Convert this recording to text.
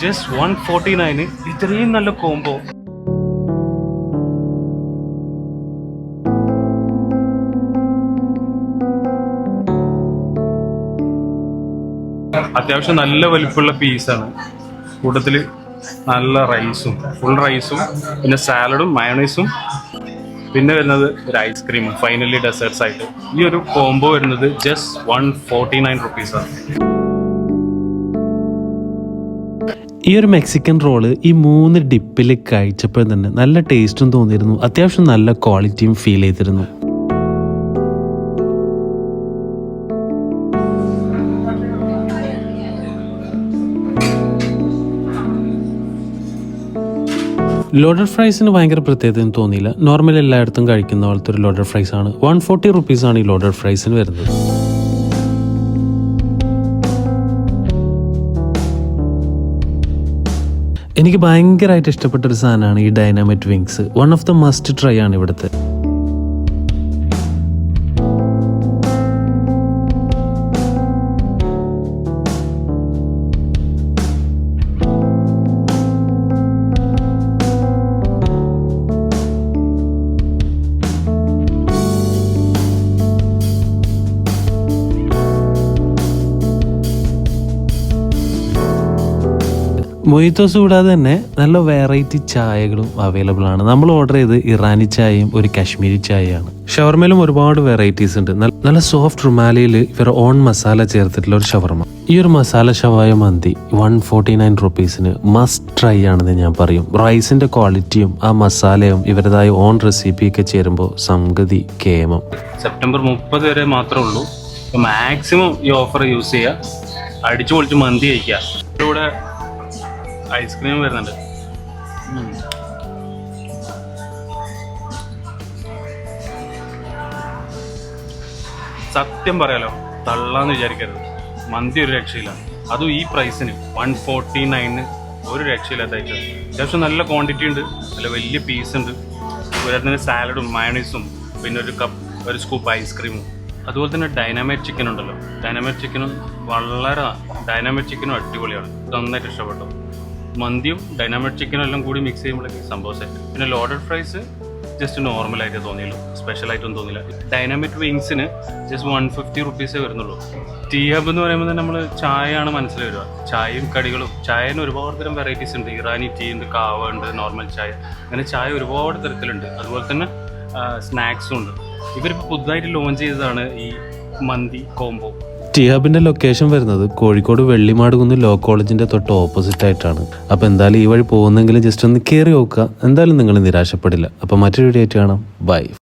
Just one forty nine ഇത്രയും നല്ല combo അത്യാവശ്യം നല്ല വലിപ്പമുള്ള പീസാണ് കൂട്ടത്തിൽ നല്ല റൈസും ഫുൾ റൈസും പിന്നെ സാലഡും മയണൈസും പിന്നെ വരുന്നത് ഒരു ഐസ്ക്രീമും ഫൈനലി ഡെസേർട്സ് ആയിട്ട്. ഈ ഒരു കോംബോ വരുന്നത് ജസ്റ്റ് വൺ ഫോർട്ടി നയൻ റുപ്പീസാണ് ഈ ഒരു മെക്സിക്കൻ റോൾ ഈ മൂന്ന് ഡിപ്പിൽ കഴിച്ചപ്പോൾ തന്നെ നല്ല ടേസ്റ്റും തോന്നിയിരുന്നു. അത്യാവശ്യം നല്ല ക്വാളിറ്റിയും ഫീൽ ചെയ്തിരുന്നു. ലോഡർ ഫ്രൈസിന് ഭയങ്കര പ്രത്യേകതയും തോന്നിയില്ല. നോർമൽ എല്ലായിടത്തും കഴിക്കുന്ന പോലത്തെ ഒരു ലോഡർ ഫ്രൈസ് ആണ്. വൺ ഫോർട്ടി റുപ്പീസാണ് ഈ ലോഡർ ഫ്രൈസിന് വരുന്നത്. എനിക്ക് ഭയങ്കരമായിട്ട് ഇഷ്ടപ്പെട്ട ഒരു സാധനമാണ് ഈ dynamite wings one of the must try ആണ് ഇവിടുത്തെ. മൊയ്ത്തോസ് കൂടാതെ തന്നെ നല്ല വെറൈറ്റി ചായകളും അവൈലബിൾ ആണ്. നമ്മൾ ഓർഡർ ചെയ്ത് ഇറാനി ചായയും ഒരു കാശ്മീരി ചായയാണ്. ഷവർമയിലും ഒരുപാട് വെറൈറ്റീസ് ഉണ്ട്. നല്ല- സോഫ്റ്റ് റുമാലയിൽ ഇവർ ഓൺ മസാല ചേർത്തിട്ടുള്ള ഒരു ഷവർമ. ഈ ഒരു മസാല ഷവായ മന്തി വൺ ഫോർട്ടി നയൻ റുപ്പീസിന് മസ്റ്റ് ട്രൈ ആണെന്ന് ഞാൻ പറയും. റൈസിന്റെ ക്വാളിറ്റിയും ആ മസാലയും ഇവരുടേതായ ഓൺ റെസിപ്പി റെസിപ്പിയൊക്കെ ചേരുമ്പോൾ സംഗതി കേമം. സെപ്റ്റംബർ മുപ്പത് വരെ മാത്രമേ ഉള്ളൂ. മാക്സിമം ഈ ഓഫർ യൂസ് ചെയ്യുക. അടിച്ചു പൊളിച്ച് മന്തി കഴിക്കുക. ഐസ്ക്രീം വരുന്നുണ്ട്. സത്യം പറയാലോ തള്ളാന്ന് വിചാരിക്കരുത്. മന്തി ഒരു രക്ഷയില്ല. അതും ഈ പ്രൈസിന് വൺ ഫോർട്ടി നയന് ഒരു രക്ഷയില്ലാത്തായിട്ട് അത്യാവശ്യം നല്ല ക്വാണ്ടിറ്റി ഉണ്ട് നല്ല വലിയ പീസ് ഉണ്ട്. അതുപോലെ തന്നെ സാലഡും മയണീസും പിന്നെ ഒരു കപ്പ് ഒരു സ്കൂപ്പ് ഐസ്ക്രീമും അതുപോലെ തന്നെ ഡൈനാമൈറ്റ് ചിക്കൻ ഉണ്ടല്ലോ. ഡൈനാമൈറ്റ് ചിക്കനും വളരെ ഡൈനാമൈറ്റ് ചിക്കനും അടിപൊളിയാണ്. നന്നായിട്ട് ഇഷ്ടപ്പെട്ടു. മന്തിയും ഡൈനാമിക് ചിക്കനും എല്ലാം കൂടി മിക്സ് ചെയ്യുമ്പോഴേക്കും സംഭവം സെറ്റ് പിന്നെ ലോഡഡ് ഫ്രൈസ് ജസ്റ്റ് നോർമൽ ആയിട്ട് തോന്നിയുള്ളൂ. സ്പെഷ്യൽ ആയിട്ടൊന്നും തോന്നിയില്ല. ഡൈനാമിക് വിങ്സിന് ജസ്റ്റ് വൺ ഫിഫ്റ്റി റുപ്പീസേ വരുന്നുള്ളൂ. ടീ ഹബ് എന്ന് പറയുമ്പോൾ നമ്മൾ ചായയാണ് മനസ്സിൽ വരിക. ചായയും കടികളും. ചായന് ഒരുപാട് തരം വെറൈറ്റീസ് ഉണ്ട്. ഇറാനി ടീ ഉണ്ട് കാവ ഉണ്ട് നോർമൽ ചായ. അങ്ങനെ ചായ ഒരുപാട് തരത്തിലുണ്ട്. അതുപോലെ തന്നെ സ്നാക്സും ഉണ്ട്. ഇവരിപ്പോൾ പുതുതായിട്ട് ലോഞ്ച് ചെയ്തതാണ് ഈ മന്തി കോംബോ ടി ഹബിന്റെ ലൊക്കേഷൻ വരുന്നത് കോഴിക്കോട് വെള്ളിമാട് കുന്ന് ലോ കോളേജിന്റെ തൊട്ട് ഓപ്പോസിറ്റ് ആയിട്ടാണ്. അപ്പൊ എന്തായാലും ഈ വഴി പോകുന്നെങ്കിലും ജസ്റ്റ് ഒന്ന് കയറി നോക്കുക. എന്തായാലും നിങ്ങൾ നിരാശപ്പെടില്ല. അപ്പൊ മറ്റൊരു വീഡിയോ ആയിട്ട് കാണാം. ബൈ